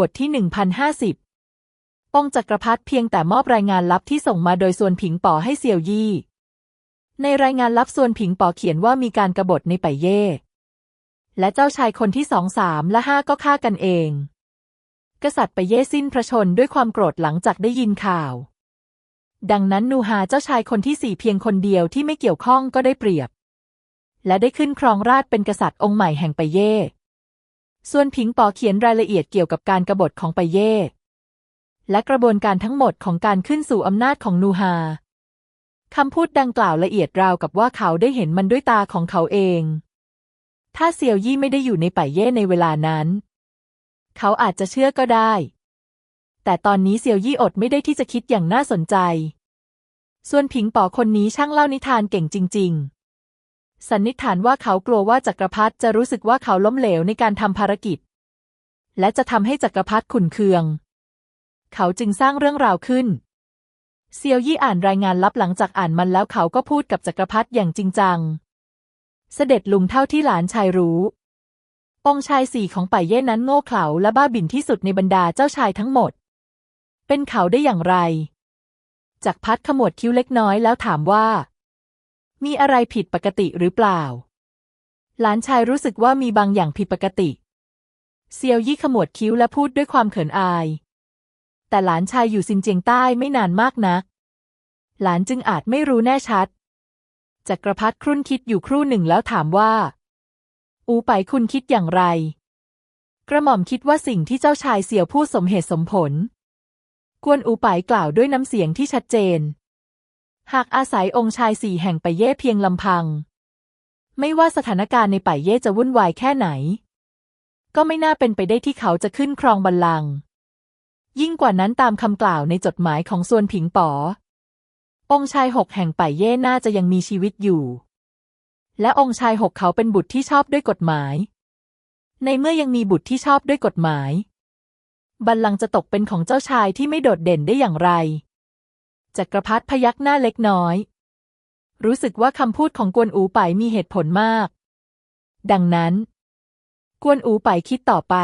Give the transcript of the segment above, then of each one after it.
บทที่ 1050องจักรพรรดิเพียงแต่มอบรายงานลับที่ส่งมาโดยส่วนผิงป๋อให้เซียวยี่ ในรายงานลับส่วนผิงป๋อเขียนว่ามีการกบฏในไปเย่ และเจ้าชายคนที่สองสามและห้าก็ฆ่ากันเอง กษัตริย์ไปเย่สิ้นพระชนด้วยความโกรธหลังจากได้ยินข่าว ดังนั้นนูฮาเจ้าชายคนที่สี่เพียงคนเดียวที่ไม่เกี่ยวข้องก็ได้เปรียบ และได้ขึ้นครองราชเป็นกษัตริย์องค์ใหม่แห่งไปเย่ ส่วนผิงปอเขียนรายละเอียดเกี่ยวกับการกบฏของไปเย่และกระบวนการทั้งหมดของการขึ้นสู่อำนาจของนูฮาคำพูดดังกล่าวละเอียดราวกับว่าเขาได้เห็นมันด้วยตาของเขาเอง ถ้าเซียวยี่ไม่ได้อยู่ในป่ายเย่ในเวลานั้น เขาอาจจะเชื่อก็ได้ แต่ตอนนี้เซียวยี่อดไม่ได้ที่จะคิดอย่างน่าสนใจ ส่วนผิงปอคนนี้ช่างเล่านิทานเก่งจริง ๆ สันนิษฐานว่าเขากลัวว่าจักรพรรดิจะรู้สึกว่าเขาล้มเหลวในการทำภารกิจ และจะทำให้จักรพรรดิขุนเคือง เขาจึงสร้างเรื่องราวขึ้น เซียวยี่อ่านรายงานลับหลังจากอ่านมันแล้วเขาก็พูดกับจักรพรรดิอย่างจริงจัง เสด็จลุงเท่าที่หลานชายรู้ องชายสี่ของป่ายเย่นั้นโง่เขลาและบ้าบิ่นที่สุดในบรรดาเจ้าชายทั้งหมด เป็นเขาได้อย่างไร จักรพรรดิขมวดคิ้วเล็กน้อยแล้วถามว่า มีอะไรผิดปกติหรือเปล่า หลานชายรู้สึกว่ามีบางอย่างผิดปกติ เซียวยี่ขมวดคิ้วและพูดด้วยความเขินอาย แต่หลานชายอยู่ซินเจียงใต้ไม่นานมากนัก หลานจึงอาจไม่รู้แน่ชัด จักรพรรดิครุ่นคิดอยู่ครู่หนึ่งแล้วถามว่า อูไปคุณคิดอย่างไร กระหม่อมคิดว่าสิ่งที่เจ้าชายเสี่ยวพูดสมเหตุสมผล กวนอูไปกล่าวด้วยน้ำเสียงที่ชัดเจน หากอาศัยองค์ชายสี่แห่งไปเย่เพียงลำพัง ไม่ว่าสถานการณ์ในไปเย่จะวุ่นวายแค่ไหน ก็ไม่น่าเป็นไปได้ที่เขาจะขึ้นครองบัลลังก์ยิ่งกว่านั้นตามคำกล่าวในจดหมายของส่วนผิงป๋อ องค์ชายหกแห่งป่ายเย่น่าจะยังมีชีวิตอยู่ และองค์ชายหกเขาเป็นบุตรที่ชอบด้วยกฎหมาย ในเมื่อยังมีบุตรที่ชอบด้วยกฎหมาย บัลลังก์จะตกเป็นของเจ้าชายที่ไม่โดดเด่นได้อย่างไร จักรพรรดิพยักหน้าเล็กน้อย รู้สึกว่าคำพูดของกวนอูไปมีเหตุผลมาก ดังนั้น กวนอูไปคิดต่อไป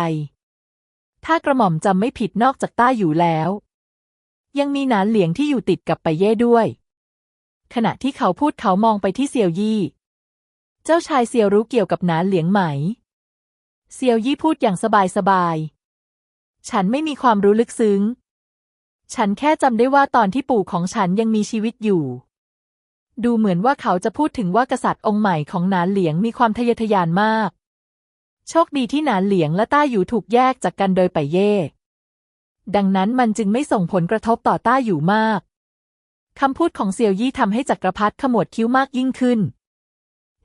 ถ้ากระหม่อมจำไม่ผิดนอกจากต้าอยู่แล้ว ยังมีหนานเหลียงที่อยู่ติดกับไปเย่ด้วย ขณะที่เขาพูดเขามองไปที่เซียวยี่ เจ้าชายเซียวรู้เกี่ยวกับหนานเหลียงไหม เซียวยี่พูดอย่างสบายสบายฉันไม่มีความรู้ลึกซึ้ง ฉันแค่จำได้ว่าตอนที่ปู่ของฉันยังมีชีวิตอยู่ ดูเหมือนว่าเขาจะพูดถึงว่ากษัตริย์องค์ใหม่ของหนานเหลียงมีความทะเยอทะยานมาก โชคดีที่หนานเหลียงและต้าอยู่ถูกแยกจากกันโดยไปเย่ดังนั้นมันจึงไม่ส่งผลกระทบต่อต้าอยู่มากคำพูดของเซียวยี่ทำให้จักรพรรดิขมวดคิ้วมากยิ่งขึ้น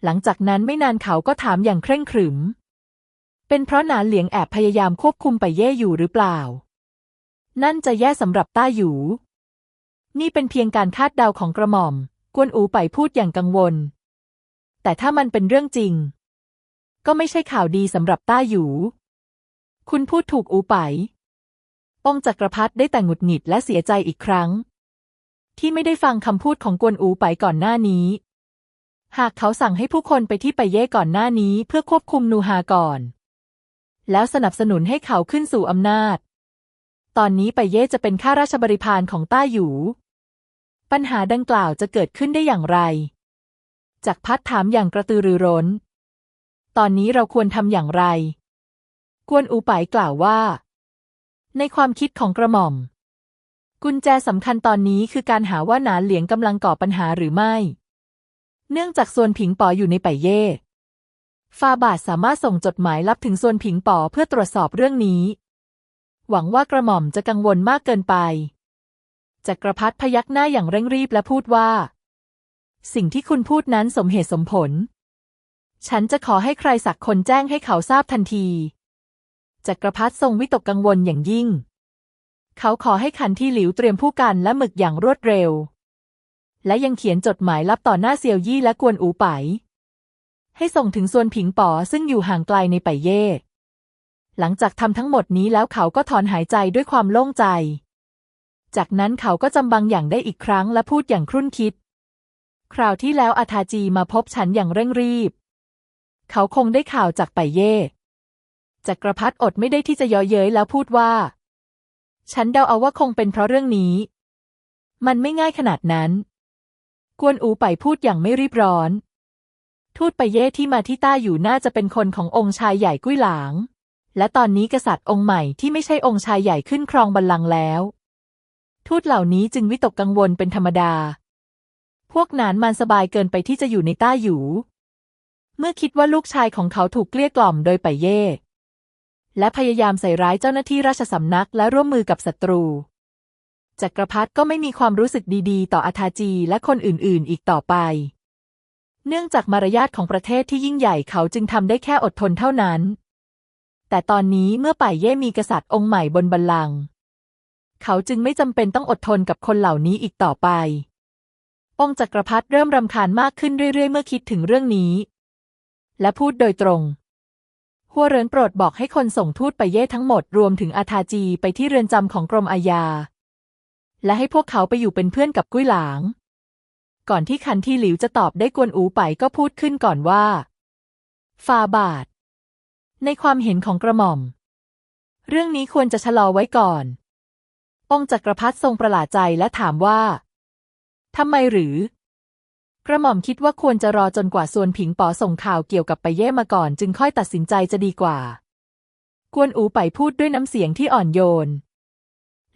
หลังจากนั้นไม่นานเขาก็ถามอย่างเคร่งขรึม เป็นเพราะหนานเหลียงแอบพยายามควบคุมไปเย่อยู่หรือเปล่า นั่นจะแย่สำหรับต้าอยู่นี่เป็นเพียงการคาดเดาของกระหม่อม กวนอูไปพูดอย่างกังวล แต่ถ้ามันเป็นเรื่องจริง ก็ไม่ใช่ข่าวดีสำหรับต้าอยู่คุณพูดถูกอูไป องค์จักรพรรดิได้แต่หงุดหงิดและเสียใจอีกครั้ง ที่ไม่ได้ฟังคำพูดของกวนอูไปก่อนหน้านี้ หากเขาสั่งให้ผู้คนไปที่ไปเย่ก่อนหน้านี้เพื่อควบคุมนูฮาก่อน แล้วสนับสนุนให้เขาขึ้นสู่อำนาจ ตอนนี้ไปเย่จะเป็นข้าราชบริพารของต้าอยู่ปัญหาดังกล่าวจะเกิดขึ้นได้อย่างไร จักพัดถามอย่างกระตือรือร้น ตอนนี้เราควรทำอย่างไร กวนอูไปกล่าวว่า ในความคิดของกระหม่อม กุญแจสำคัญตอนนี้คือการหาว่าหนานเหลียงกำลังก่อปัญหาหรือไม่ เนื่องจากส่วนผิงปออยู่ในไปเย่ฟาบาทสามารถส่งจดหมายลับถึงส่วนผิงปอเพื่อตรวจสอบเรื่องนี้ หวังว่ากระหม่อมจะกังวลมากเกินไปจักรพรรดิพยักหน้าอย่างเร่งรีบและพูดว่า สิ่งที่คุณพูดนั้นสมเหตุสมผล ฉันจะขอให้ใครสักคนแจ้งให้เขาทราบทันทีจักรพรรดิทรงวิตกกังวลอย่างยิ่ง เขาขอให้ขันที่หลิวเตรียมผู้กันและหมึกอย่างรวดเร็ว และยังเขียนจดหมายลับต่อหน้าเซียวยี่และกวนอูไป ให้ส่งถึงส่วนผิงป๋อซึ่งอยู่ห่างไกลในไปเย่ หลังจากทำทั้งหมดนี้แล้วเขาก็ถอนหายใจด้วยความโล่งใจ จากนั้นเขาก็จำบางอย่างได้อีกครั้งและพูดอย่างครุ่นคิด คราวที่แล้วอาทาจีมาพบฉันอย่างเร่งรีบ เขาคงได้ข่าวจากไปเย่จักรพรรดิอดไม่ได้ที่จะย่อเย้ยแล้วพูดว่า ฉันเดาเอาว่าคงเป็นเพราะเรื่องนี้ มันไม่ง่ายขนาดนั้น กวนอูไปพูดอย่างไม่รีบร้อน ทูตไปเย่ที่มาที่ต้าอยู่น่าจะเป็นคนขององค์ชายใหญ่กุ้ยหลาง และตอนนี้กษัตริย์องค์ใหม่ที่ไม่ใช่องค์ชายใหญ่ขึ้นครองบัลลังก์แล้ว ทูตเหล่านี้จึงวิตกกังวลเป็นธรรมดา พวกนั้นมันสบายเกินไปที่จะอยู่ในต้าอยู่เมื่อคิดว่าลูกชายของเขาถูกเกลี้ยกล่อมโดยไปเย่ และพยายามใส่ร้ายเจ้าหน้าที่ราชสำนักและร่วมมือกับศัตรู จักรพรรดิก็ไม่มีความรู้สึกดีๆ ต่ออาทาจีและคนอื่นๆ อีกต่อไป เนื่องจากมารยาทของประเทศที่ยิ่งใหญ่เขาจึงทำได้แค่อดทนเท่านั้น แต่ตอนนี้เมื่อป่ายเย่มีกษัตริย์องค์ใหม่บนบัลลังก์เขาจึงไม่จำเป็นต้องอดทนกับคนเหล่านี้อีกต่อไป องค์จักรพรรดิเริ่มรำคาญมากขึ้นเรื่อยๆ เมื่อคิดถึงเรื่องนี้ และพูดโดยตรงหัวเรินโปรดบอกให้คนส่งทูตไปเย่ทั้งหมดรวมถึงอาทาจีไปที่เรือนจำของกรมอาญา และให้พวกเขาไปอยู่เป็นเพื่อนกับกุ้ยหลาง ก่อนที่คันที่หลิวจะตอบได้กวนอูไปก็พูดขึ้นก่อนว่าฟาบาท ในความเห็นของกระหม่อม เรื่องนี้ควรจะชะลอไว้ก่อน องค์จักรพรรดิทรงประหลาดใจและถามว่าทำไมหรือ กระหม่อมคิดว่าควรจะรอจนกว่าส่วนผิงป๋อส่งข่าวเกี่ยวกับไปเย่มาก่อน จึงค่อยตัดสินใจจะดีกว่า กวนอูไปพูดด้วยน้ำเสียงที่อ่อนโยน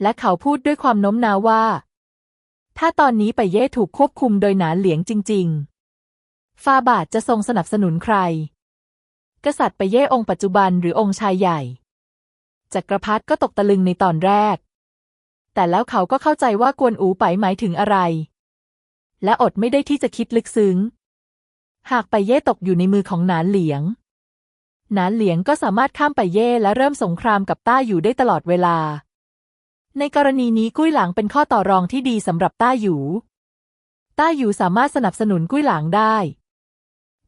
และเขาพูดด้วยความโน้มน้าวว่า ถ้าตอนนี้ไปเย่ถูกควบคุมโดยหนานเหลียงจริง ๆ ฟาบาทจะทรงสนับสนุนใคร กษัตริย์ไปเย่องค์ปัจจุบันหรือองค์ชายใหญ่ จักรพรรดิก็ตกตะลึงในตอนแรก แต่แล้วเขาก็เข้าใจว่ากวนอูไปหมายถึงอะไร และอดไม่ได้ที่จะคิดลึกซึ้ง หากไปเย่ตกอยู่ในมือของหนานเหลียง หนานเหลียงก็สามารถข้ามไปเย่และเริ่มสงครามกับต้าอยู่ได้ตลอดเวลา ในกรณีนี้กุ้ยหลางเป็นข้อต่อรองที่ดีสำหรับต้าอยู่ ต้าอยู่สามารถสนับสนุนกุ้ยหลางได้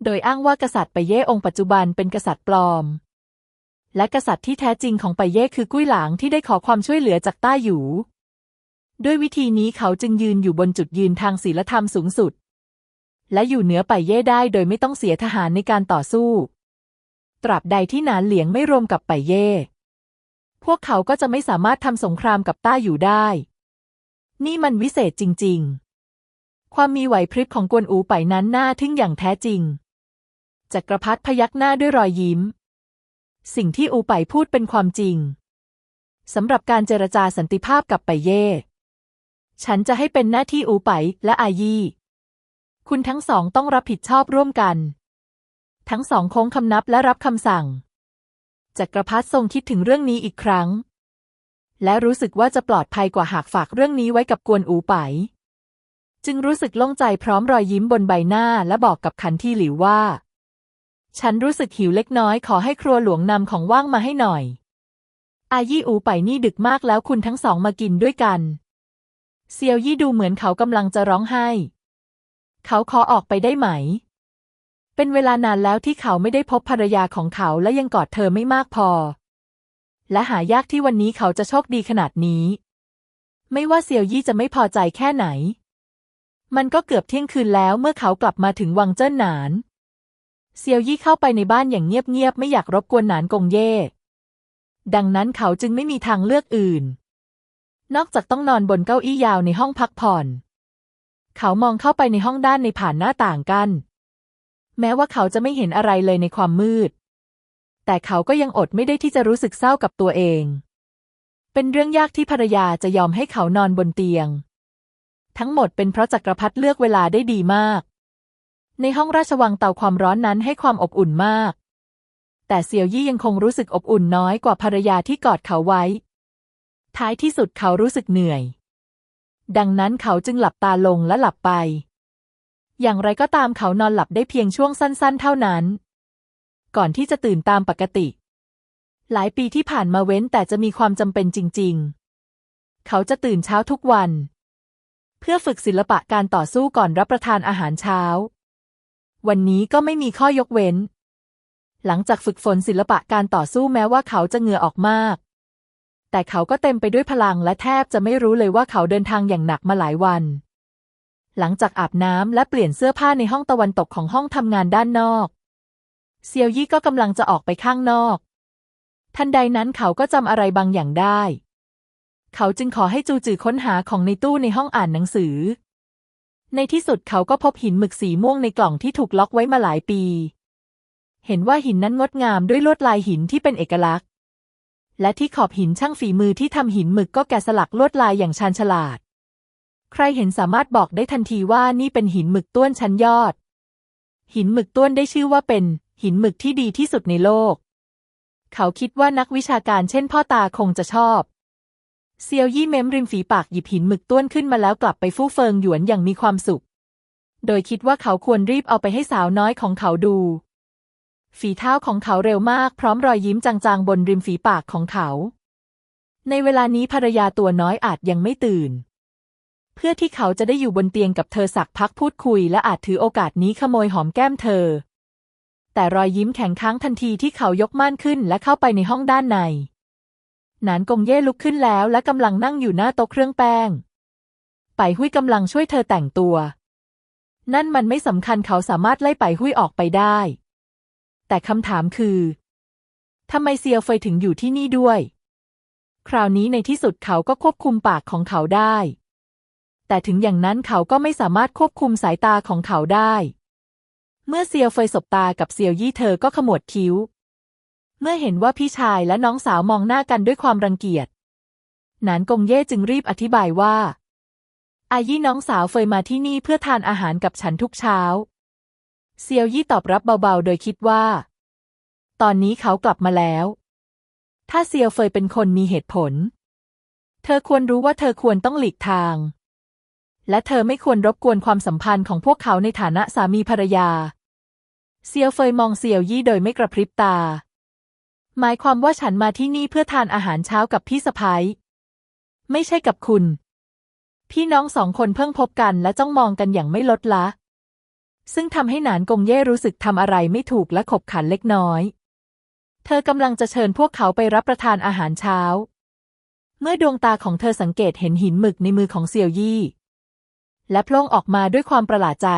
โดยอ้างว่ากษัตริย์ไปเย่องค์ปัจจุบันเป็นกษัตริย์ปลอม และกษัตริย์ที่แท้จริงของไปเย่คือกุ้ยหลางที่ได้ขอความช่วยเหลือจากต้าอยู่ด้วยวิธีนี้เขาจึงยืนอยู่บนจุดยืนทางศีลธรรมสูงสุด และอยู่เหนือไปเย่ได้โดยไม่ต้องเสียทหารในการต่อสู้ ตราบใดที่หนานเหลียงไม่รวมกับไปเย่พวกเขาก็จะไม่สามารถทำสงครามกับต้าอยู่ได้ นี่มันวิเศษจริง ๆ ความมีไหวพริบของกวนอูไปนั้นน่าทึ่งอย่างแท้จริง จักรพรรดิพยักหน้าด้วยรอยยิ้ม สิ่งที่อูไปพูดเป็นความจริงสำหรับการเจรจาสันติภาพกับไปเย่ ฉันจะให้เป็นหน้าที่อูไปและอายี่ คุณทั้งสองต้องรับผิดชอบร่วมกัน ทั้งสองโค้งคำนับและรับคำสั่ง จักรพรรดิทรงคิดถึงเรื่องนี้อีกครั้ง และรู้สึกว่าจะปลอดภัยกว่าหากฝากเรื่องนี้ไว้กับกวนอูไป จึงรู้สึกโล่งใจพร้อมรอยยิ้มบนใบหน้าและบอกกับคันที่หลิวว่า ฉันรู้สึกหิวเล็กน้อยขอให้ครัวหลวงนำของว่างมาให้หน่อย อายี่อูไปนี่ดึกมากแล้วคุณทั้งสองมากินด้วยกัน เซียวยี่ดูเหมือนเขากำลังจะร้องไห้ เขาขอออกไปได้ไหม เป็นเวลานานแล้วที่เขาไม่ได้พบภรรยาของเขาและยังกอดเธอไม่มากพอ และหายากที่วันนี้เขาจะโชคดีขนาดนี้ ไม่ว่าเซียวยี่จะไม่พอใจแค่ไหน มันก็เกือบเที่ยงคืนแล้วเมื่อเขากลับมาถึงวังเจิ้นหนาน เซียวยี่เข้าไปในบ้านอย่างเงียบๆไม่อยากรบกวนหนานกงเย่ ดังนั้นเขาจึงไม่มีทางเลือกอื่น นอกจากต้องนอนบนเก้าอี้ยาวในห้องพักผ่อน เขามองเข้าไปในห้องด้านในผ่านหน้าต่างกัน แม้ว่าเขาจะไม่เห็นอะไรเลยในความมืด แต่เขาก็ยังอดไม่ได้ที่จะรู้สึกเศร้ากับตัวเอง เป็นเรื่องยากที่ภรรยาจะยอมให้เขานอนบนเตียง ทั้งหมดเป็นเพราะจักรพรรดิเลือกเวลาได้ดีมาก ในห้องราชวังเตาความร้อนนั้นให้ความอบอุ่นมาก แต่เซียวยี่ยังคงรู้สึกอบอุ่นน้อยกว่าภรรยาที่กอดเขาไว้ ท้ายที่สุดเขารู้สึกเหนื่อย ดังนั้นเขาจึงหลับตาลงและหลับไป อย่างไรก็ตามเขานอนหลับได้เพียงช่วงสั้นๆ เท่านั้น ก่อนที่จะตื่นตามปกติ หลายปีที่ผ่านมาเว้นแต่จะมีความจำเป็นจริง ๆ เขาจะตื่นเช้าทุกวัน เพื่อฝึกศิลปะการต่อสู้ก่อนรับประทานอาหารเช้า วันนี้ก็ไม่มีข้อยกเว้น หลังจากฝึกฝนศิลปะการต่อสู้แม้ว่าเขาจะเหงื่อออกมาก แต่เขาก็เต็มไปด้วยพลังและแทบจะไม่รู้เลยว่าเขาเดินทางอย่างหนักมาหลายวัน หลังจากอาบน้ำและเปลี่ยนเสื้อผ้าในห้องตะวันตกของห้องทำงานด้านนอก เซียวยี่ก็กำลังจะออกไปข้างนอก ทันใดนั้นเขาก็จำอะไรบางอย่างได้ เขาจึงขอให้จูจือค้นหาของในตู้ในห้องอ่านหนังสือ ในที่สุดเขาก็พบหินหมึกสีม่วงในกล่องที่ถูกล็อกไว้มาหลายปี เห็นว่าหินนั้นงดงามด้วยลวดลายหินที่เป็นเอกลักษณ์ และที่ขอบหินช่างฝีมือที่ทำหินหมึกก็แกะสลักลวดลายอย่างชาญฉลาด ใครเห็นสามารถบอกได้ทันทีว่านี่เป็นหินหมึกต้วนชั้นยอด หินหมึกต้วนได้ชื่อว่าเป็น หินหมึกที่ดีที่สุดในโลก เขาคิดว่านักวิชาการเช่นพ่อตาคงจะชอบ เซียวยี่เม้มริมฝีปากหยิบหินหมึกต้วนขึ้นมาแล้วกลับไปฟู่เฟิงหยวนอย่างมีความสุข โดยคิดว่าเขาควรรีบเอาไปให้สาวน้อยของเขาดู ฝีเท้าของเขาเร็วมากพร้อมรอยยิ้มจางๆบนริมฝีปากของเขา ในเวลานี้ภรรยาตัวน้อยอาจยังไม่ตื่น เพื่อที่เขาจะได้อยู่บนเตียงกับเธอสักพักพูดคุยและอาจถือโอกาสนี้ขโมยหอมแก้มเธอ แต่รอยยิ้มแข็งค้างทันทีที่เขายกม่านขึ้นและเข้าไปในห้องด้านใน หนานกงเย่ลุกขึ้นแล้วและกำลังนั่งอยู่หน้าโต๊ะเครื่องแป้ง ไปหุ้ยกำลังช่วยเธอแต่งตัว นั่นมันไม่สำคัญเขาสามารถไล่ไปหุ้ยออกไปได้ แต่คำถามคือทำไมเซียวเฟยถึงอยู่ที่นี่ด้วย คราวนี้ในที่สุดเขาก็ควบคุมปากของเขาได้ แต่ถึงอย่างนั้นเขาก็ไม่สามารถควบคุมสายตาของเขาได้ เมื่อเซียวเฟยสบตากับเซียวยี่เธอก็ขมวดคิ้ว เมื่อเห็นว่าพี่ชายและน้องสาวมองหน้ากันด้วยความรังเกียจ หนานกงเย่จึงรีบอธิบายว่า อายี่น้องสาวเฟยมาที่นี่เพื่อทานอาหารกับฉันทุกเช้า เซียวยี่ตอบรับเบาๆ โดยคิดว่า ตอนนี้เขากลับมาแล้ว ถ้าเซียวเฟยเป็นคนมีเหตุผล เธอควรรู้ว่าเธอควรต้องหลีกทาง และเธอไม่ควรรบกวนความสัมพันธ์ของพวกเขาในฐานะสามีภรรยา เซียวเฟยมองเซียวยี่โดยไม่กระพริบตา หมายความว่าฉันมาที่นี่เพื่อทานอาหารเช้ากับพี่สะพ้ายไม่ใช่กับคุณ พี่น้องสองคนเพิ่งพบกันและจ้องมองกันอย่างไม่ลดละ ซึ่งทำให้หนานกงเย่รู้สึกทำอะไรไม่ถูกและขบขันเล็กน้อย เธอกำลังจะเชิญพวกเขาไปรับประทานอาหารเช้า เมื่อดวงตาของเธอสังเกตเห็นหินหมึกในมือของเซียวยี่ และโพล่งออกมาด้วยความประหลาดใจ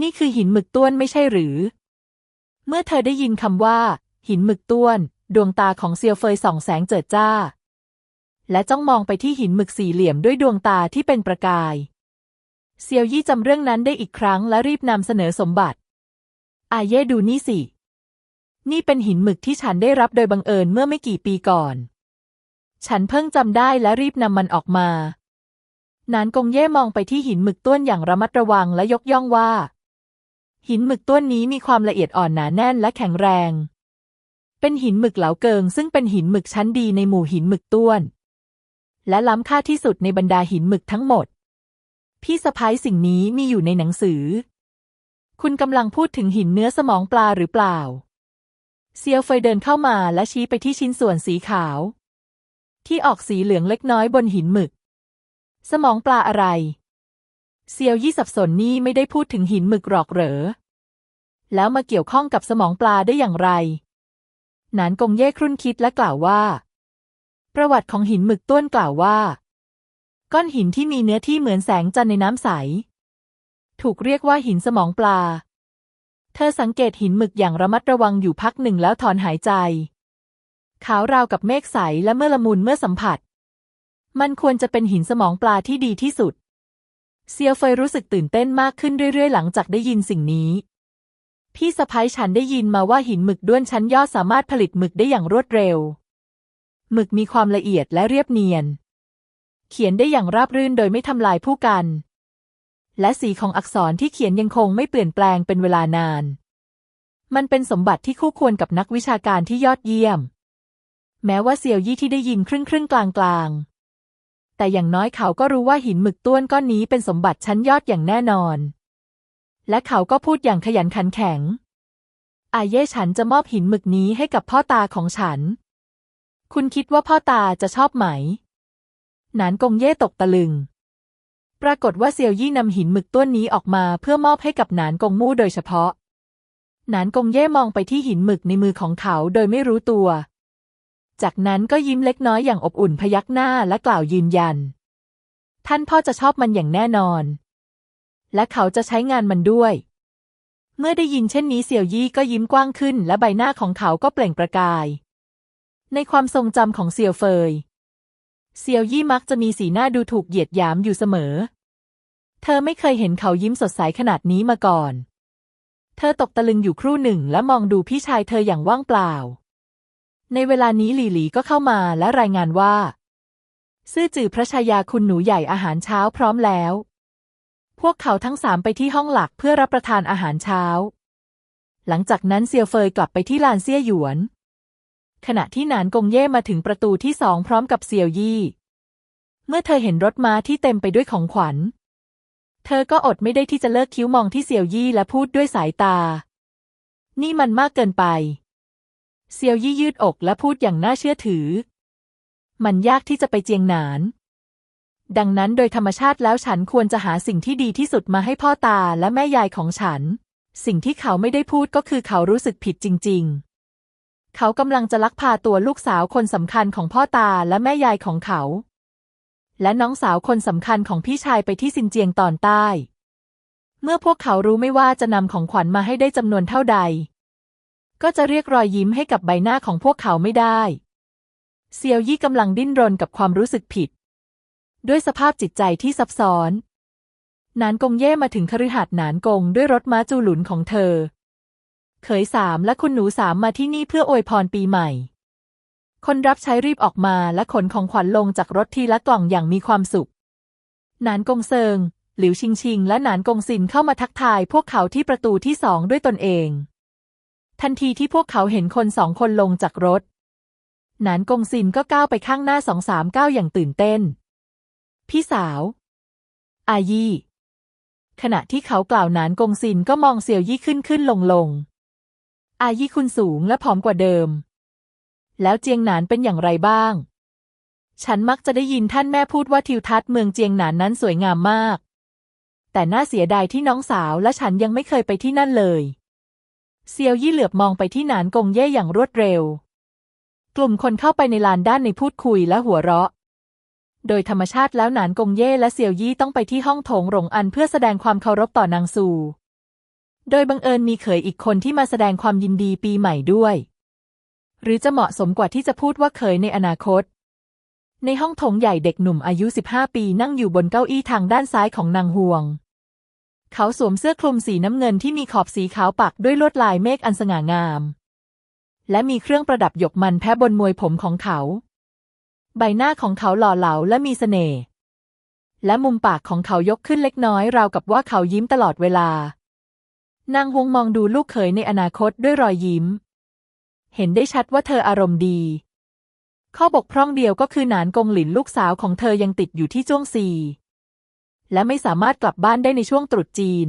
นี่คือหินหมึกต้วนไม่ใช่หรือ เมื่อเธอได้ยินคำว่า หินหมึกต้วน ดวงตาของเซียวเฟยส่องแสงเจิดจ้า และจ้องมองไปที่หินหมึกสี่เหลี่ยมด้วยดวงตาที่เป็นประกาย เซียวยี่จำเรื่องนั้นได้อีกครั้งและรีบนำเสนอสมบัติ อาเย่ดูนี่สิ นี่เป็นหินหมึกที่ฉันได้รับโดยบังเอิญเมื่อไม่กี่ปีก่อน ฉันเพิ่งจำได้และรีบนำมันออกมานานกงเย่มองไปที่หินหมึกต้วนอย่างระมัดระวังและยกย่องว่า หินหมึกต้วนนี้มีความละเอียดอ่อนหนาแน่นและแข็งแรง เป็นหินหมึกเหลาเกิง ซึ่งเป็นหินหมึกชั้นดีในหมู่หินหมึกต้วน และล้ำค่าที่สุดในบรรดาหินหมึกทั้งหมด พี่สะพ้ายสิ่งนี้มีอยู่ในหนังสือ คุณกำลังพูดถึงหินเนื้อสมองปลาหรือเปล่า เซียวเฟยเดินเข้ามาและชี้ไปที่ชิ้นส่วนสีขาว ที่ออกสีเหลืองเล็กน้อยบนหินหมึก สมองปลาอะไร เซียวยี่สับสนนี่ไม่ได้พูดถึงหินหมึกหรอกเหรอแล้วมาเกี่ยวข้องกับสมองปลาได้อย่างไร หนานกงเย่ครุ่นคิดและกล่าวว่า ประวัติของหินหมึกต้วนกล่าวว่า ก้อนหินที่มีเนื้อที่เหมือนแสงจันทร์ในน้ำใส ถูกเรียกว่าหินสมองปลา เธอสังเกตหินหมึกอย่างระมัดระวังอยู่พักหนึ่งแล้วถอนหายใจ ขาวราวกับเมฆใสและเมื่อละมุนเมื่อสัมผัส มันควรจะเป็นหินสมองปลาที่ดีที่สุด เซียวเฟยรู้สึกตื่นเต้นมากขึ้นเรื่อยๆ หลังจากได้ยินสิ่งนี้ พี่สะพ้ยฉันได้ยินมาว่าหินหมึกด้วนชั้นยอดสามารถผลิตหมึกได้อย่างรวดเร็ว หมึกมีความละเอียดและเรียบเนียน เขียนได้อย่างราบรื่นโดยไม่ทำลายผู้กัน และสีของอักษรที่เขียนยังคงไม่เปลี่ยนแปลงเป็นเวลานาน มันเป็นสมบัติที่คู่ควรกับนักวิชาการที่ยอดเยี่ยม แม้ว่าเซียวยี่ที่ได้ยินครึ่งครึ่งกลางกลางแต่อย่างน้อยเขาก็รู้ว่าหินหมึกต้วนก้อนนี้เป็นสมบัติชั้นยอดอย่างแน่นอน และเขาก็พูดอย่างขยันขันแข็ง อาเย่ฉันจะมอบหินหมึกนี้ให้กับพ่อตาของฉัน คุณคิดว่าพ่อตาจะชอบไหม หนานกงเย่ตกตะลึง ปรากฏว่าเซียวยี่นำหินหมึกต้นนี้ออกมาเพื่อมอบให้กับหนานกงมู่โดยเฉพาะ หนานกงเย่มองไปที่หินหมึกในมือของเขาโดยไม่รู้ตัว จากนั้นก็ยิ้มเล็กน้อยอย่างอบอุ่นพยักหน้าและกล่าวยืนยัน ท่านพ่อจะชอบมันอย่างแน่นอน และเขาจะใช้งานมันด้วย เมื่อได้ยินเช่นนี้เสี่ยวยี่ก็ยิ้มกว้างขึ้น และใบหน้าของเขาก็เปล่งประกาย ในความทรงจำของเซียวเฟยเซียวยี่มักจะมีสีหน้าดูถูกเหยียดหยามอยู่เสมอ เธอไม่เคยเห็นเขายิ้มสดใสขนาดนี้มาก่อน เธอตกตะลึงอยู่ครู่หนึ่งและมองดูพี่ชายเธออย่างว่างเปล่า ในเวลานี้หลีหลีก็เข้ามาและรายงานว่า ซื่อจื่อพระชายาคุณหนูใหญ่อาหารเช้าพร้อมแล้ว พวกเขาทั้งสามไปที่ห้องหลักเพื่อรับประทานอาหารเช้า หลังจากนั้นเซียวเฟยกลับไปที่ลานเซี่ยหยวน ขณะที่หนานกงเย่มาถึงประตูที่สองพร้อมกับเซียวยี่ เมื่อเธอเห็นรถม้าที่เต็มไปด้วยของขวัญ เธอก็อดไม่ได้ที่จะเลิกคิ้วมองที่เซียวยี่และพูดด้วยสายตา นี่มันมากเกินไป เซียวยี่ยืดอกและพูดอย่างน่าเชื่อถือ มันยากที่จะไปเจียงหนาน ดังนั้นโดยธรรมชาติแล้วฉันควรจะหาสิ่งที่ดีที่สุดมาให้พ่อตาและแม่ยายของฉัน สิ่งที่เขาไม่ได้พูดก็คือเขารู้สึกผิดจริง ๆ เขากำลังจะลักพาตัวลูกสาวคนสำคัญของพ่อตาและแม่ยายของเขา และน้องสาวคนสำคัญของพี่ชายไปที่ซินเจียงตอนใต้ เมื่อพวกเขารู้ไม่ว่าจะนำของขวัญมาให้ได้จำนวนเท่าใด ก็จะเรียกรอยยิ้มให้กับใบหน้าของพวกเขาไม่ได้ เซียวยี่กำลังดิ้นรนกับความรู้สึกผิด ด้วยสภาพจิตใจที่ซับซ้อน นานกงเย่มาถึงคฤหาสน์นานกงด้วยรถม้าจูหลุนของเธอ เขยสามและคุณหนูสามมาที่นี่เพื่ออวยพรปีใหม่ คนรับใช้รีบออกมาและขนของขวัญลงจากรถทีละกล่องอย่างมีความสุข นานกงเซิง หลิวชิงชิง และนานกงซินเข้ามาทักทายพวกเขาที่ประตูที่สองด้วยตนเอง ทันทีที่พวกเขาเห็นคนสองคนลงจากรถ นานกงซินก็ก้าวไปข้างหน้าสองสามก้าวอย่างตื่นเต้น พี่สาว อายี่ ขณะที่เขากล่าวหนานกงซินก็มองเสี่ยวยี่ขึ้นขึ้นลงลง อายี่คุณสูงและผอมกว่าเดิม แล้วเจียงหนานเป็นอย่างไรบ้าง ฉันมักจะได้ยินท่านแม่พูดว่าทิวทัศน์เมืองเจียงหนานนั้นสวยงามมาก แต่น่าเสียดายที่น้องสาวและฉันยังไม่เคยไปที่นั่นเลยเซียวยี่เหลือบมองไปที่หนานกงเย่อย่างรวดเร็ว กลุ่มคนเข้าไปในลานด้านในพูดคุยและหัวเราะ โดยธรรมชาติแล้วหนานกงเย่และเซียวยี่ต้องไปที่ห้องโถงหลงอันเพื่อแสดงความเคารพต่อนางซูโดยบังเอิญมีเขยอีกคนที่มาแสดงความยินดีปีใหม่ด้วย หรือจะเหมาะสมกว่าที่จะพูดว่าเขยในอนาคต ในห้องโถงใหญ่เด็กหนุ่มอายุ 15 ปีนั่งอยู่บนเก้าอี้ทางด้านซ้ายของนางฮวง เขาสวมเสื้อคลุมสีน้ำเงินที่มีขอบสีขาวปักด้วยลวดลายเมฆอันสง่างาม และมีเครื่องประดับหยกมันแพ้บนมวยผมของเขา ใบหน้าของเขาหล่อเหลาและมีเสน่ห์และมุมปากของเขายกขึ้นเล็กน้อยราวกับว่าเขายิ้มตลอดเวลา นางฮวงมองดูลูกเขยในอนาคตด้วยรอยยิ้ม เห็นได้ชัดว่าเธออารมณ์ดี ข้อบกพร่องเดียวก็คือหนานกงหลินลูกสาวของเธอยังติดอยู่ที่จ้วงซี และไม่สามารถกลับบ้านได้ในช่วงตรุษจีน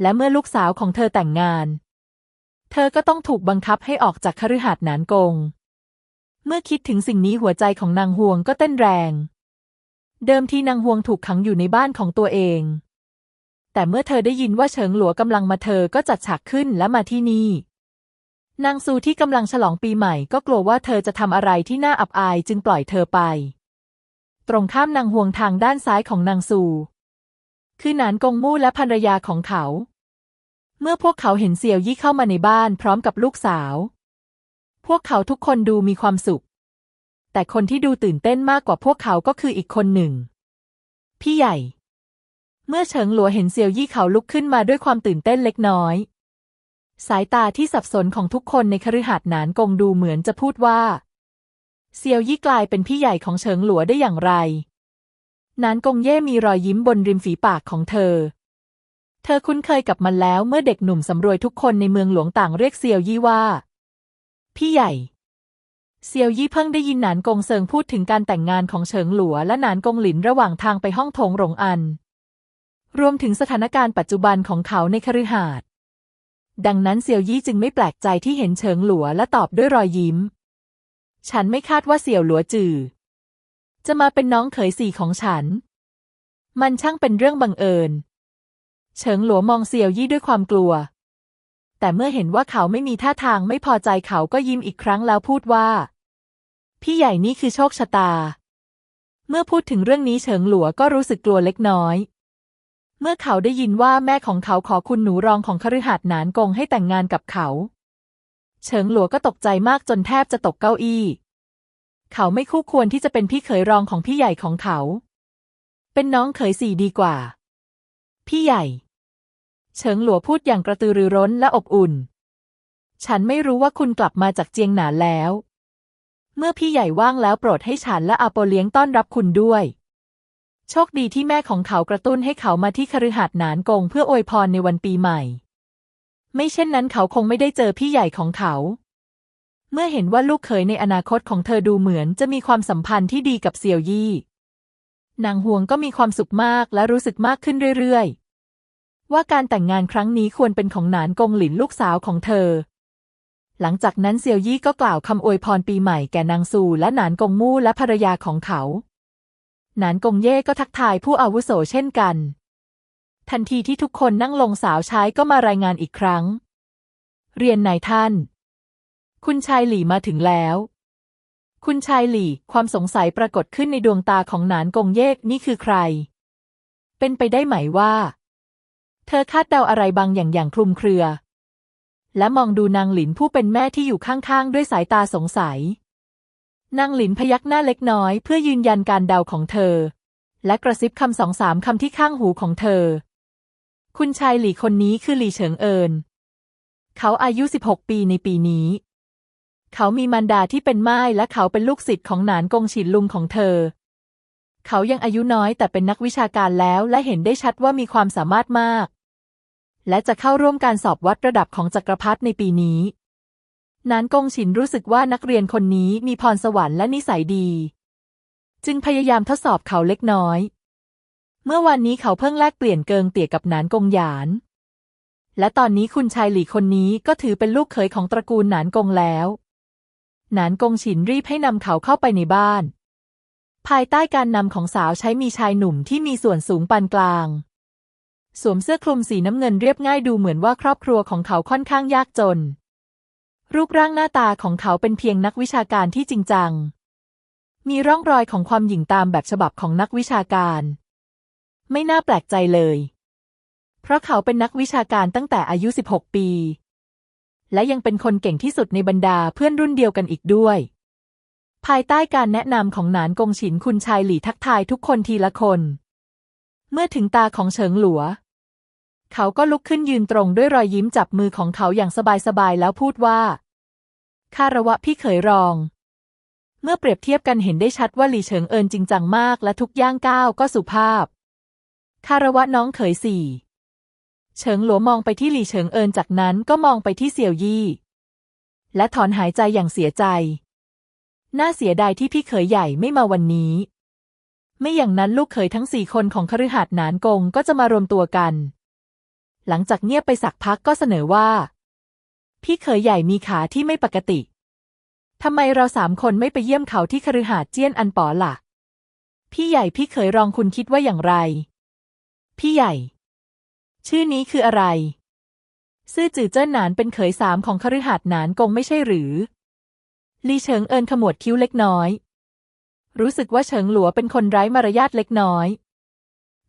และเมื่อลูกสาวของเธอแต่งงาน เธอก็ต้องถูกบังคับให้ออกจากคฤหาสน์หนานกง เมื่อคิดถึงสิ่งนี้หัวใจของนางฮวงก็เต้นแรง เดิมทีนางฮวงถูกขังอยู่ในบ้านของตัวเอง แต่เมื่อเธอได้ยินว่าเฉิงหลัวกำลังมาเธอก็จัดฉากขึ้นและมาที่นี่ นางซูที่กำลังฉลองปีใหม่ก็กลัวว่าเธอจะทำอะไรที่น่าอับอายจึงปล่อยเธอไป ตรงข้ามนางฮวงทางด้านซ้ายของนางซู คือหนานกงมู่และภรรยาของเขา เมื่อพวกเขาเห็นเซียวยี่เข้ามาในบ้านพร้อมกับลูกสาว พวกเขาทุกคนดูมีความสุข แต่คนที่ดูตื่นเต้นมากกว่าพวกเขาก็คืออีกคนหนึ่ง พี่ใหญ่ เมื่อเฉิงหลัวเห็นเซียวยี่เขาลุกขึ้นมาด้วยความตื่นเต้นเล็กน้อย สายตาที่สับสนของทุกคนในคฤหาสน์หนานกงดูเหมือนจะพูดว่า เซียวยี่กลายเป็นพี่ใหญ่ของเฉิงหลัวได้อย่างไร นานกงเย่มีรอยยิ้มบนริมฝีปากของเธอเธอคุ้นเคยกับมันแล้วเมื่อเด็กหนุ่มสำรวยทุกคนในเมืองหลวงต่างเรียกเซียวยี่ว่า พี่ใหญ่ เซียวยี่เพิ่งได้ยินหนานกงเซิงพูดถึงการแต่งงานของเฉิงหลัวและหนานกงหลินระหว่างทางไปห้องโถงหลงอัน รวมถึงสถานการณ์ปัจจุบันของเขาในคฤหาสน์ดังนั้นเซียวยี่จึงไม่แปลกใจที่เห็นเฉิงหลัวและตอบด้วยรอยยิ้ม ฉันไม่คาดว่าเสี่ยวหลัวจือ จะมาเป็นน้องเขยสี่ของฉัน มันช่างเป็นเรื่องบังเอิญ เฉิงหลัวมองเซียวยี่ด้วยความกลัว แต่เมื่อเห็นว่าเขาไม่มีท่าทางไม่พอใจเขาก็ยิ้มอีกครั้งแล้วพูดว่า พี่ใหญ่นี่คือโชคชะตา เมื่อพูดถึงเรื่องนี้เฉิงหลัวก็รู้สึกกลัวเล็กน้อย เมื่อเขาได้ยินว่าแม่ของเขาขอคุณหนูรองของคฤหาสน์นานกงให้แต่งงานกับเขา เฉิงหลัวก็ตกใจมากจนแทบจะตกเก้าอี้ เขาไม่คู่ควรที่จะเป็นพี่เขยรองของพี่ใหญ่ของเขา เป็นน้องเขยสี่ดีกว่า พี่ใหญ่ เฉิงหลัวพูดอย่างกระตือรือร้นและอบอุ่น ฉันไม่รู้ว่าคุณกลับมาจากเจียงหนานแล้ว เมื่อพี่ใหญ่ว่างแล้วโปรดให้ฉันและอาโปเลี้ยงต้อนรับคุณด้วย โชคดีที่แม่ของเขากระตุ้นให้เขามาที่คฤหาสน์หนานกงเพื่ออวยพรในวันปีใหม่ ไม่เช่นนั้นเขาคงไม่ได้เจอพี่ใหญ่ของเขา เมื่อเห็นว่าลูกเขยในอนาคตของเธอดูเหมือนจะมีความสัมพันธ์ที่ดีกับเซียวยี่ นางฮวงก็มีความสุขมากและรู้สึกมากขึ้นเรื่อยๆ ว่าการแต่งงานครั้งนี้ควรเป็นของหนานกงหลินลูกสาวของเธอ หลังจากนั้นเซียวยี่ก็กล่าวคำอวยพรปีใหม่แก่นางซูและหนานกงมู่และภรรยาของเขา หนานกงเย่ก็ทักทายผู้อาวุโสเช่นกัน ทันทีที่ทุกคนนั่งลงสาวใช้ก็มารายงานอีกครั้ง เรียนนายท่าน คุณชายหลี่มาถึงแล้วคุณชายหลี่ ความสงสัยปรากฏขึ้นในดวงตาของหนานกงเยกนี่คือใคร เป็นไปได้ไหมว่า เธอคาดเดาอะไรบางอย่างอย่างคลุมเครือ และมองดูนางหลินผู้เป็นแม่ที่อยู่ข้างๆ ด้วยสายตาสงสัย นางหลินพยักหน้าเล็กน้อยเพื่อยืนยันการเดาของเธอ และกระซิบคำสองสามคำที่ข้างหูของเธอ คุณชายหลี่คนนี้คือหลี่เฉิงเอิน เขาอายุ 16 ปีในปีนี้ เขามีมารดาที่เป็นม่ายและเขาเป็นลูกศิษย์ของหนานกงฉินลุงของเธอเขายังอายุน้อยแต่เป็นนักวิชาการแล้วและเห็นได้ชัดว่ามีความสามารถมาก และจะเข้าร่วมการสอบวัดระดับของจักรพรรดิในปีนี้ นานกงฉินรู้สึกว่านักเรียนคนนี้มีพรสวรรค์และนิสัยดี จึงพยายามทดสอบเขาเล็กน้อย เมื่อวันนี้เขาเพิ่งแลกเปลี่ยนเกิงเตี่ยกับนานกงหยาน และตอนนี้คุณชายหลี่คนนี้ก็ถือเป็นลูกเขยของตระกูลนานกงแล้วนานกงฉินรีบให้นำเขาเข้าไปในบ้าน ภายใต้การนำของสาวใช้มีชายหนุ่มที่มีส่วนสูงปานกลาง สวมเสื้อคลุมสีน้ำเงินเรียบง่ายดูเหมือนว่าครอบครัวของเขาค่อนข้างยากจน รูปร่างหน้าตาของเขาเป็นเพียงนักวิชาการที่จริงจัง มีร่องรอยของความหยิ่งตามแบบฉบับของนักวิชาการ ไม่น่าแปลกใจเลย เพราะเขาเป็นนักวิชาการตั้งแต่อายุ 16 ปี และยังเป็นคนเก่งที่สุดในบรรดาเพื่อนรุ่นเดียวกันอีกด้วย ภายใต้การแนะนำของหนานกงฉินคุณชายหลี่ทักทายทุกคนทีละคน เมื่อถึงตาของเฉิงหลัว เขาก็ลุกขึ้นยืนตรงด้วยรอยยิ้มจับมือของเขาอย่างสบายๆแล้วพูดว่า คาระวะพี่เขยรอง เมื่อเปรียบเทียบกันเห็นได้ชัดว่าหลี่เฉิงเอินจริงจังมากและทุกย่างก้าวก็สุภาพ คาระวะน้องเขยสี่ เฉิงหลัวมองไปที่หลี่เฉิงเอินจากนั้นก็มองไปที่เสี่ยวยี่ และถอนหายใจอย่างเสียใจ น่าเสียดายที่พี่เขยใหญ่ไม่มาวันนี้ ไม่อย่างนั้นลูกเขยทั้งสี่คนของคฤหาสน์หนานกงก็จะมารวมตัวกัน หลังจากเงียบไปสักพักก็เสนอว่า พี่เขยใหญ่มีขาที่ไม่ปกติ ทำไมเราสามคนไม่ไปเยี่ยมเขาที่คฤหาสน์เจี้ยนอันป๋อล่ะ พี่ใหญ่พี่เขยรองคุณคิดว่าอย่างไร พี่ใหญ่ ชื่อนี้คืออะไร ซื่อจื่อเจิ้นหนานเป็นเขยสามของคฤหาสน์หนานกงไม่ใช่หรือ ลีเฉิงเอินขมวดคิ้วเล็กน้อย รู้สึกว่าเฉิงหลัวเป็นคนไร้มารยาทเล็กน้อย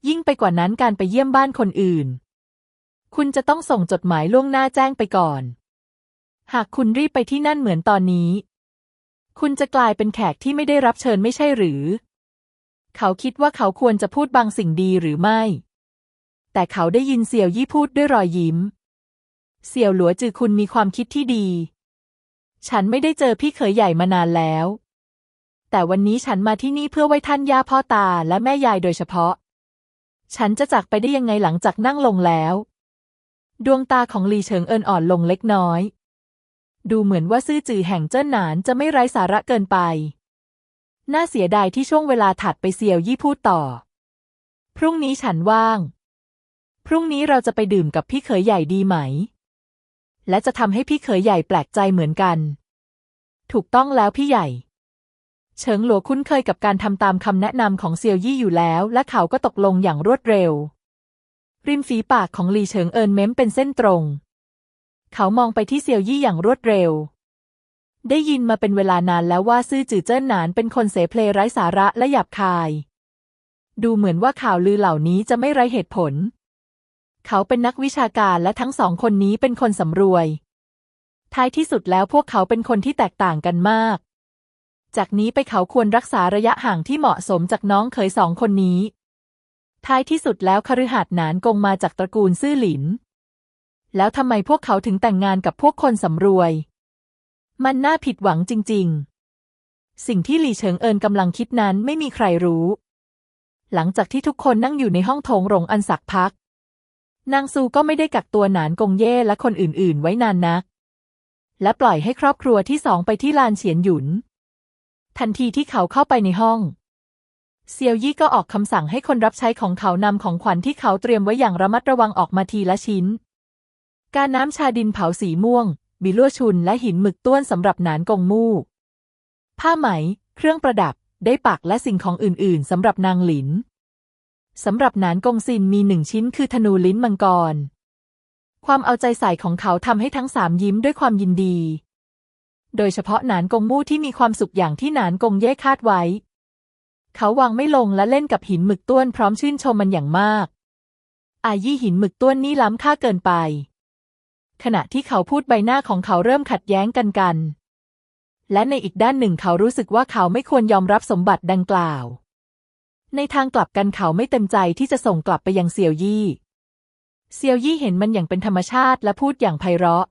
ยิ่งไปกว่านั้นการไปเยี่ยมบ้านคนอื่น คุณจะต้องส่งจดหมายล่วงหน้าแจ้งไปก่อน หากคุณรีบไปที่นั่นเหมือนตอนนี้ คุณจะกลายเป็นแขกที่ไม่ได้รับเชิญไม่ใช่หรือ เขาคิดว่าเขาควรจะพูดบางสิ่งดีหรือไม่ แต่เขาได้ยินเสี่ยวยี่พูดด้วยรอยยิ้ม เสี่ยวหลัวจือคุณมีความคิดที่ดี ฉันไม่ได้เจอพี่เขยใหญ่มานานแล้ว แต่วันนี้ฉันมาที่นี่เพื่อไหว้ท่านย่าพ่อตาและแม่ยายโดยเฉพาะ ฉันจะจากไปได้ยังไงหลังจากนั่งลงแล้ว ดวงตาของลีเฉิงเอินอ่อนลงเล็กน้อย ดูเหมือนว่าซื่อจือแห่งเจิ้นหนานจะไม่ไร้สาระเกินไป น่าเสียดายที่ช่วงเวลาถัดไปเซียวยี่พูดต่อ พรุ่งนี้ฉันว่าง พรุ่งนี้เราจะไปดื่มกับพี่เขยใหญ่ดีไหม และจะทำให้พี่เขยใหญ่แปลกใจเหมือนกัน ถูกต้องแล้วพี่ใหญ่ เฉิงหลัวคุ้นเคยกับการทำตามคำแนะนำของเซียวยี่อยู่แล้ว และเขาก็ตกลงอย่างรวดเร็ว ริมฝีปากของหลีเฉิงเอินเม้มเป็นเส้นตรง เขามองไปที่เซียวยี่อย่างรวดเร็ว ได้ยินมาเป็นเวลานานแล้วว่าซื่อจื่อเจิ้นหนานเป็นคนเสเพลไร้สาระและหยาบคาย ดูเหมือนว่าข่าวลือเหล่านี้จะไม่ไร้เหตุผล เขาเป็นนักวิชาการและทั้งสองคนนี้เป็นคนสำรวย ท้ายที่สุดแล้วพวกเขาเป็นคนที่แตกต่างกันมาก จากนี้ไปเขาควรรักษาระยะห่างที่เหมาะสมจากน้องเขยสองคนนี้ ท้ายที่สุดแล้วคฤหาสน์หนานกงมาจากตระกูลซื่อหลิน แล้วทำไมพวกเขาถึงแต่งงานกับพวกคนสำรวย มันน่าผิดหวังจริง ๆ สิ่งที่หลี่เฉิงเอินกำลังคิดนั้นไม่มีใครรู้ หลังจากที่ทุกคนนั่งอยู่ในห้องโถงโรงอันสักพัก นางซูก็ไม่ได้กักตัวหนานกงเย่และคนอื่น ๆ ไว้นานนัก และปล่อยให้ครอบครัวที่สองไปที่ลานเฉียนหยุน ทันทีที่เขาเข้าไปในห้อง เซียวยี่ก็ออกคำสั่งให้คนรับใช้ของเขานำของขวัญที่เขาเตรียมไว้อย่างระมัดระวังออกมาทีละชิ้น การน้ำชาดินเผาสีม่วง บิลัวชุนและหินหมึกต้วนสำหรับหนานกงมู่ ผ้าไหม เครื่องประดับ ได้ปักและสิ่งของอื่น ๆสำหรับนางหลินสำหรับหนานกงซินมีหนึ่งชิ้นคือธนูลิ้นมังกร ความเอาใจใส่ของเขาทำให้ทั้งสามยิ้มด้วยความยินดี โดยเฉพาะหนานกงมู่ที่มีความสุขอย่างที่หนานกงเย่คาดไว้ เขาวางไม่ลงและเล่นกับหินหมึกต้วนพร้อมชื่นชมมันอย่างมาก อายี่หินหมึกต้วนนี่ล้ำค่าเกินไป ขณะที่เขาพูดใบหน้าของเขาเริ่มขัดแย้งกันกัน และในอีกด้านหนึ่งเขารู้สึกว่าเขาไม่ควรยอมรับสมบัติดังกล่าว ในทางกลับกันเขาไม่เต็มใจที่จะส่งกลับไปยังเซียวยี่เซียวยี่เห็นมันอย่างเป็นธรรมชาติและพูดอย่างไพเราะ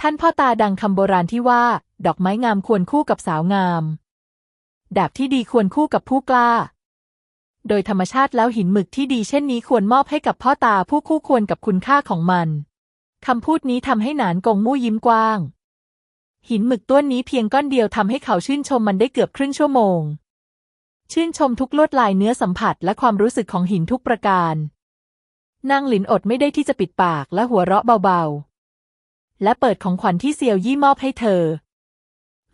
ท่านพ่อตาดังคำโบราณที่ว่า ดอกไม้งามควรคู่กับสาวงาม ดาบที่ดีควรคู่กับผู้กล้า โดยธรรมชาติแล้วหินหมึกที่ดีเช่นนี้ควรมอบให้กับพ่อตาผู้คู่ควรกับคุณค่าของมันคำพูดนี้ทำให้หนานกงมู่ยิ้มกว้าง หินหมึกต้นนี้เพียงก้อนเดียวทำให้เขาชื่นชมมันได้เกือบครึ่งชั่วโมง ชื่นชมทุกลวดลายเนื้อสัมผัสและความรู้สึกของหินทุกประการนางหลินอดไม่ได้ที่จะปิดปากและหัวเราะเบาๆ และเปิดของขวัญที่เซียวยี่มอบให้เธอ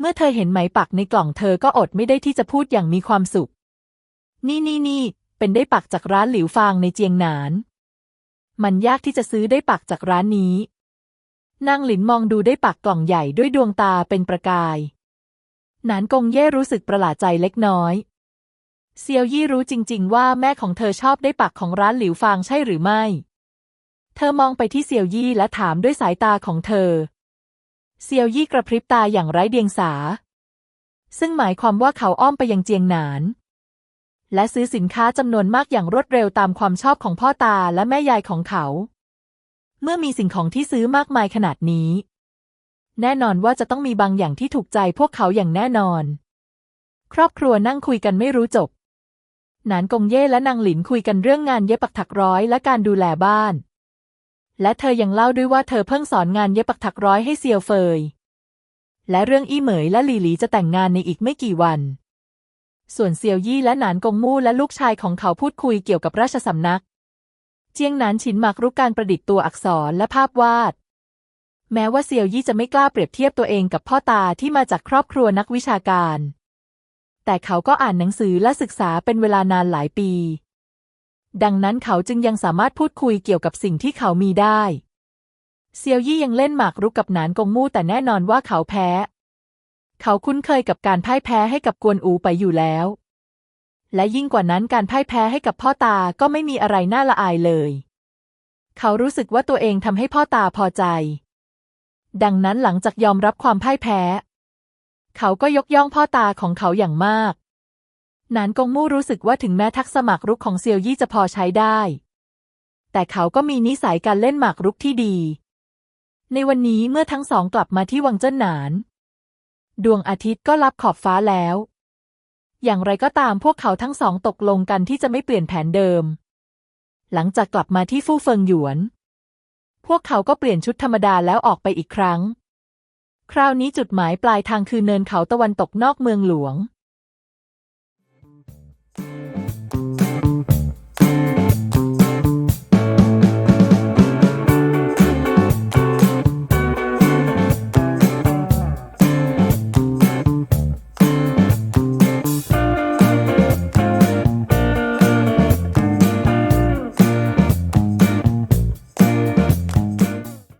เมื่อเธอเห็นไหมปักในกล่องเธอก็อดไม่ได้ที่จะพูดอย่างมีความสุข นี่นี่นี่เป็นได้ปักจากร้านหลิวฟางในเจียงหนาน มันยากที่จะซื้อได้ปักจากร้านนี้ นางหลินมองดูได้ปักกล่องใหญ่ด้วยดวงตาเป็นประกายหนานกงเย่รู้สึกประหลาดใจเล็กน้อย เซียวยี่รู้จริง ๆ ว่าแม่ของเธอชอบได้ปักของร้านหลิวฟางใช่หรือไม่ เธอมองไปที่เซียวยี่และถามด้วยสายตาของเธอ เซียวยี่กระพริบตาอย่างไร้เดียงสา ซึ่งหมายความว่าเขาอ้อมไปยังเจียงหนาน และซื้อสินค้าจำนวนมากอย่างรวดเร็วตามความชอบของพ่อตาและแม่ยายของเขา เมื่อมีสิ่งของที่ซื้อมากมายขนาดนี้ แน่นอนว่าจะต้องมีบางอย่างที่ถูกใจพวกเขาอย่างแน่นอน ครอบครัวนั่งคุยกันไม่รู้จบ หนานกงเย่และนางหลินคุยกันเรื่องงานเย็บปักถักร้อยและการดูแลบ้าน และเธอยังเล่าด้วยว่าเธอเพิ่งสอนงานเย็บปักถักร้อยให้เซียวเฟย และเรื่องอี้เหมยและหลีหลีจะแต่งงานในอีกไม่กี่วัน ส่วนเซียวยี่และหนานกงมู่และลูกชายของเขาพูดคุยเกี่ยวกับราชสำนัก เจียงหนานฉินหมากรุกการประดิษฐ์ตัวอักษรและภาพวาด แม้ว่าเซียวยี่จะไม่กล้าเปรียบเทียบตัวเองกับพ่อตาที่มาจากครอบครัวนักวิชาการ แต่เขาก็อ่านหนังสือและศึกษาเป็นเวลานานหลายปี ดังนั้นเขาจึงยังสามารถพูดคุยเกี่ยวกับสิ่งที่เขามีได้ เซียวยี่ยังเล่นหมากรุกกับหนานกงมู่แต่แน่นอนว่าเขาแพ้ เขาคุ้นเคยกับการพ่ายแพ้ให้กับกวนอูไปอยู่แล้ว และยิ่งกว่านั้นการพ่ายแพ้ให้กับพ่อตาก็ไม่มีอะไรน่าละอายเลย เขารู้สึกว่าตัวเองทำให้พ่อตาพอใจ ดังนั้นหลังจากยอมรับความพ่ายแพ้ เขาก็ยกย่องพ่อตาของเขาอย่างมาก นานกงมู่รู้สึกว่าถึงแม้ทักษะหมากรุกของเซียวยี่จะพอใช้ได้ แต่เขาก็มีนิสัยการเล่นหมากรุกที่ดี ในวันนี้เมื่อทั้งสองกลับมาที่วังเจิ้นหนาน ดวงอาทิตย์ก็ลับขอบฟ้าแล้ว อย่างไรก็ตามพวกเขาทั้งสองตกลงกันที่จะไม่เปลี่ยนแผนเดิม หลังจากกลับมาที่ฟู่เฟิงหยวน พวกเขาก็เปลี่ยนชุดธรรมดาแล้วออกไปอีกครั้ง คราวนี้จุดหมายปลายทางคือเนินเขาตะวันตกนอกเมืองหลวง